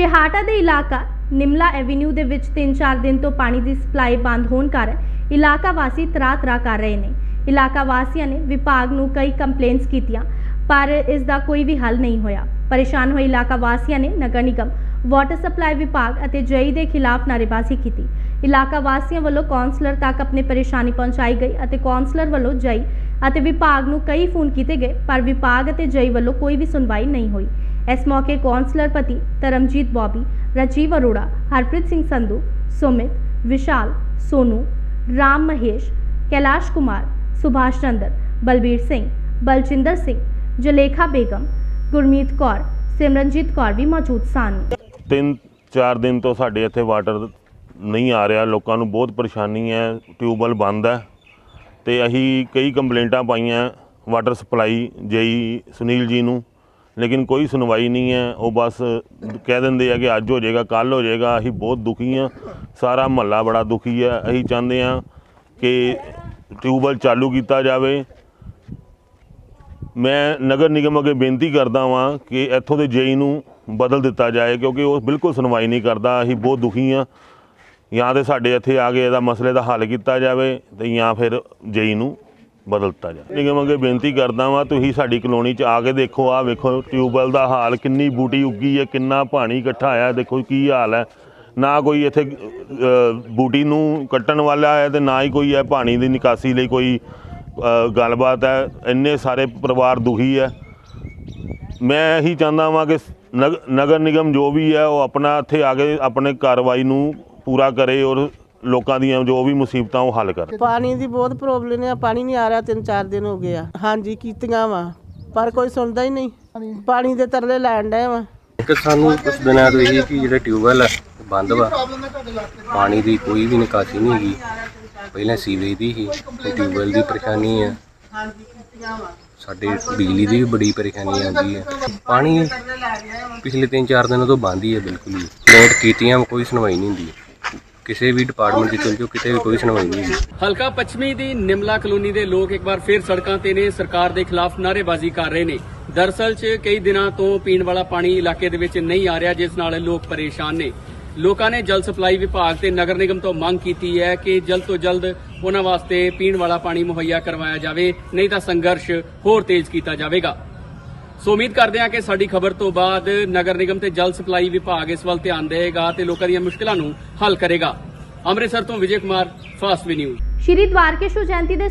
ਸ਼ਿਹਾਟਾ ਦੇ ਇਲਾਕਾ ਨਿਮਲਾ ਐਵੀਨਿਊ ਦੇ ਵਿੱਚ 3-4 ਦਿਨ ਤੋਂ ਪਾਣੀ ਦੀ ਸਪਲਾਈ ਬੰਦ ਹੋਣ ਕਾਰਨ ਇਲਾਕਾ ਵਾਸੀ ਤਰਾ-ਤਰਾ ਕਰ ਰਹੇ ਨੇ। ਇਲਾਕਾ ਵਾਸੀਆਂ ਨੇ ਵਿਭਾਗ ਨੂੰ ਕਈ ਕੰਪਲੇਂਟਸ ਕੀਤੀਆਂ, ਪਰ ਇਸ ਦਾ ਕੋਈ ਵੀ ਹੱਲ ਨਹੀਂ ਹੋਇਆ। ਪਰੇਸ਼ਾਨ ਹੋਏ ਇਲਾਕਾ ਵਾਸੀਆਂ ਨੇ ਨਗਰ ਨਿਗਮ ਵਾਟਰ ਸਪਲਾਈ ਵਿਭਾਗ ਅਤੇ ਜਈ ਦੇ ਖਿਲਾਫ ਨਾਅਰੇਬਾਜ਼ੀ ਕੀਤੀ। ਇਲਾਕਾ ਵਾਸੀਆਂ ਵੱਲੋਂ ਕੌਂਸਲਰ ਤੱਕ ਆਪਣੀ ਪਰੇਸ਼ਾਨੀ ਪਹੁੰਚਾਈ ਗਈ ਅਤੇ ਕੌਂਸਲਰ ਵੱਲੋਂ ਜਈ ਅਤੇ ਵਿਭਾਗ ਨੂੰ ਕਈ ਫੋਨ ਕੀਤੇ ਗਏ, ਪਰ ਵਿਭਾਗ ਅਤੇ ਜਈ ਵੱਲੋਂ ਕੋਈ ਵੀ ਸੁਣਵਾਈ ਨਹੀਂ ਹੋਈ। ਇਸ ਮੌਕੇ ਕੌਂਸਲਰ ਪਤੀ ਧਰਮਜੀਤ ਬੋਬੀ, ਰਾਜੀਵ ਅਰੋੜਾ, ਹਰਪ੍ਰੀਤ ਸਿੰਘ ਸੰਧੂ, ਸੁਮਿਤ, ਵਿਸ਼ਾਲ, ਸੋਨੂ, ਰਾਮ ਮਹੇਸ਼, ਕੈਲਾਸ਼ ਕੁਮਾਰ, ਸੁਭਾਸ਼ ਚੰਦਰ, ਬਲਬੀਰ ਸਿੰਘ ਬਲਚਿੰਦਰ ਸਿੰਘ, ਜਲੇਖਾ ਬੇਗਮ, ਗੁਰਮੀਤ ਕੌਰ, ਸਿਮਰਨਜੀਤ ਕੌਰ ਵੀ ਮੌਜੂਦ ਸਨ। ਤਿੰਨ, ਚਾਰ ਦਿਨ ਤੋਂ ਸਾਡੇ ਇੱਥੇ ਵਾਟਰ ਨਹੀਂ ਆ ਰਿਹਾ। ਲੋਕਾਂ ਨੂੰ ਬਹੁਤ ਪਰੇਸ਼ਾਨੀ ਹੈ। ਟਿਊਬਵੈੱਲ ਬੰਦ ਹੈ ਤੇ ਅਸੀਂ ਕਈ ਕੰਪਲੇਂਟਾਂ ਪਾਈਆਂ ਵਾਟਰ ਸਪਲਾਈ ਜੇਈ ਸੁਨੀਲ ਜੀ ਨੂੰ। ਲੇਕਿਨ ਕੋਈ ਸੁਣਵਾਈ ਨਹੀਂ ਹੈ। ਉਹ ਬਸ ਕਹਿ ਦਿੰਦੇ ਆ ਕਿ ਅੱਜ ਹੋ ਜਾਏਗਾ ਕੱਲ ਹੋ ਜਾਏਗਾ। ਅਸੀਂ ਬਹੁਤ ਦੁਖੀ ਹਾਂ। ਸਾਰਾ ਮਹੱਲਾ ਬੜਾ ਦੁਖੀ ਹੈ। ਅਸੀਂ ਚਾਹੁੰਦੇ ਹਾਂ ਕਿ ਟਿਊਬਵੈੱਲ ਚਾਲੂ ਕੀਤਾ ਜਾਵੇ। ਮੈਂ ਨਗਰ ਨਿਗਮ ਅੱਗੇ ਬੇਨਤੀ ਕਰਦਾ ਵਾਂ ਕਿ ਇੱਥੋਂ ਦੇ ਜੇਈ ਨੂੰ ਬਦਲ ਦਿੱਤਾ ਜਾਏ, ਕਿਉਂਕਿ ਉਹ ਬਿਲਕੁਲ ਸੁਣਵਾਈ ਨਹੀਂ ਕਰਦਾ। ਅਸੀਂ ਬਹੁਤ ਦੁਖੀ ਹਾਂ। ਜਾਂ ਤੇ ਸਾਡੇ ਇੱਥੇ ਆ ਕੇ ਇਹਦਾ ਮਸਲੇ ਦਾ ਹੱਲ ਕੀਤਾ ਜਾਵੇ ਤੇ ਜਾਂ ਫਿਰ ਜੇਈ ਨੂੰ ਬਦਲ ਦਿੱਤਾ ਜਾਵੇ ਨਿਗਮ ਅੱਗੇ ਬੇਨਤੀ ਕਰਦਾ ਵਾਂ, ਤੁਸੀਂ ਸਾਡੀ ਕਲੋਨੀ 'ਚ ਆ ਕੇ ਦੇਖੋ ਆ ਵੇਖੋ, ਟਿਊਬਵੈੱਲ ਦਾ ਹਾਲ ਕਿੰਨੀ ਬੂਟੀ ਉੱਗੀ ਹੈ, ਕਿੰਨਾ ਪਾਣੀ ਇਕੱਠਾ ਆਇਆ, ਦੇਖੋ ਕੀ ਹਾਲ ਹੈ। ਨਾ ਕੋਈ ਇੱਥੇ ਬੂਟੀ ਨੂੰ ਕੱਟਣ ਵਾਲਾ ਹੈ ਤੇ ਨਾ ਹੀ ਕੋਈ ਹੈ ਪਾਣੀ ਦੀ ਨਿਕਾਸੀ ਲਈ ਕੋਈ ਗੱਲਬਾਤ ਹੈ। ਇੰਨੇ ਸਾਰੇ ਪਰਿਵਾਰ ਦੁਖੀ ਹੈ। ਮੈਂ ਇਹੀ ਚਾਹੁੰਦਾ ਵਾਂ ਕਿ ਨਗ- ਨਗਰ ਨਿਗਮ ਜੋ ਵੀ ਹੈ, ਉਹ ਆਪਣਾ ਇੱਥੇ ਆ ਕੇ ਆਪਣੇ ਕਾਰਵਾਈ ਨੂੰ ਪੂਰਾ ਕਰੇ ਔਰ ਲੋਕਾਂ ਦੀਆਂ ਜੋ ਵੀ ਮੁਸੀਬਤਾਂ ਉਹ ਹੱਲ ਕਰੇ। ਪਾਣੀ ਦੀ ਬਹੁਤ ਪ੍ਰੋਬਲਮ ਹੈ ਪਾਣੀ ਨਹੀਂ ਆ ਰਿਹਾ ਤਿੰਨ ਚਾਰ ਦਿਨ ਹੋ ਗਏ ਆ। ਹਾਂਜੀ ਕੀਤੀਆਂ ਵਾ ਪਰ ਕੋਈ ਸੁਣਦਾ ਹੀ ਨਹੀਂ। ਪਾਣੀ ਦੇ ਤਰਲੇ ਲੈਣ ਡਏ ਵਾ। ਇੱਕ ਸਾਨੂੰ ਕੁਝ ਦਿਨਾਂ ਤੋਂ ਇਹ ਕਿ ਜਿਹੜੇ ਟਿਊਬਵੈਲ ਆ ਉਹ ਬੰਦ ਵਾ। ਪਾਣੀ ਦੀ ਕੋਈ ਵੀ ਨਿਕਾਸੀ ਨਹੀਂ ਹੈਗੀ। ਪਹਿਲਾਂ ਸੀਵੇਜ ਦੀ ਸੀ ਹੁਣ ਟਿਊਬਵੈਲ ਦੀ ਪਰੇਸ਼ਾਨੀ ਹੈ ਸਾਡੇ ਬਿਜਲੀ ਦੀ ਵੀ ਬੜੀ ਪਰੇਸ਼ਾਨੀ ਆਉਂਦੀ ਹੈ ਪਾਣੀ ਪਿਛਲੇ 3-4 ਦਿਨਾਂ ਤੋਂ ਬੰਦ ਹੀ ਹੈ ਬਿਲਕੁਲ ਹੀ। ਨੋਟ ਕੀਤੀਆਂ ਕੋਈ ਸੁਣਵਾਈ ਨਹੀਂ ਹੁੰਦੀ। ਕਿਸੇ ਵੀ ਡਿਪਾਰਟਮੈਂਟ 'ਚ ਚਲ ਜਾਓ, ਕਿਤੇ ਵੀ ਕੋਈ ਸੁਣਵਾਈ ਨਹੀਂ ਹੁੰਦੀ। ਹਲਕਾ ਪੱਛਮੀ ਦੀ ਨਿਮਲਾ ਕਲੋਨੀ ਦੇ ਲੋਕ ਇੱਕ ਵਾਰ ਫਿਰ ਸੜਕਾਂ ਤੇ ਨੇ ਸਰਕਾਰ ਦੇ ਖਿਲਾਫ ਨਾਅਰੇਬਾਜ਼ੀ ਕਰ ਰਹੇ ਨੇ। ਦਰਸਲ 'ਚ ਕਈ ਦਿਨਾਂ ਤੋਂ ਪੀਣ ਵਾਲਾ ਪਾਣੀ ਇਲਾਕੇ ਦੇ ਵਿੱਚ ਨਹੀਂ ਆ ਰਿਹਾ, ਜਿਸ ਨਾਲ ਲੋਕ ਪਰੇਸ਼ਾਨ ਨੇ। ਲੋਕਾਂ ਨੇ ਜਲ ਸਪਲਾਈ ਵਿਭਾਗ ਤੇ ਨਗਰ ਨਿਗਮ ਤੋਂ ਮੰਗ ਕੀਤੀ ਹੈ ਕਿ ਜਲਦ ਤੋਂ ਜਲਦ ਉਹਨਾਂ ਵਾਸਤੇ ਪੀਣ ਵਾਲਾ ਪਾਣੀ ਮੁਹੱਈਆ ਕਰਵਾਇਆ ਜਾਵੇ, ਨਹੀਂ ਤਾਂ ਸੰਘਰਸ਼ ਹੋਰ ਤੇਜ਼ ਕੀਤਾ ਜਾਵੇਗਾ। ਸੋ ਉਮੀਦ ਕਰਦੇ ਹਾਂ ਕਿ ਸਾਡੀ ਖਬਰ ਤੋਂ ਬਾਅਦ ਨਗਰ ਨਿਗਮ ਤੇ ਜਲ ਸਪਲਾਈ ਵਿਭਾਗ ਇਸ ਵੱਲ ਧਿਆਨ ਦੇਵੇਗਾ ਤੇ ਲੋਕਾਂ ਦੀਆਂ ਮੁਸ਼ਕਲਾਂ ਨੂੰ ਹੱਲ ਕਰੇਗਾ। ਅੰਮ੍ਰਿਤਸਰ ਤੋਂ Vijay Kumar, fast V news. Shri Dwarkeshwar Jayanti ਦੇ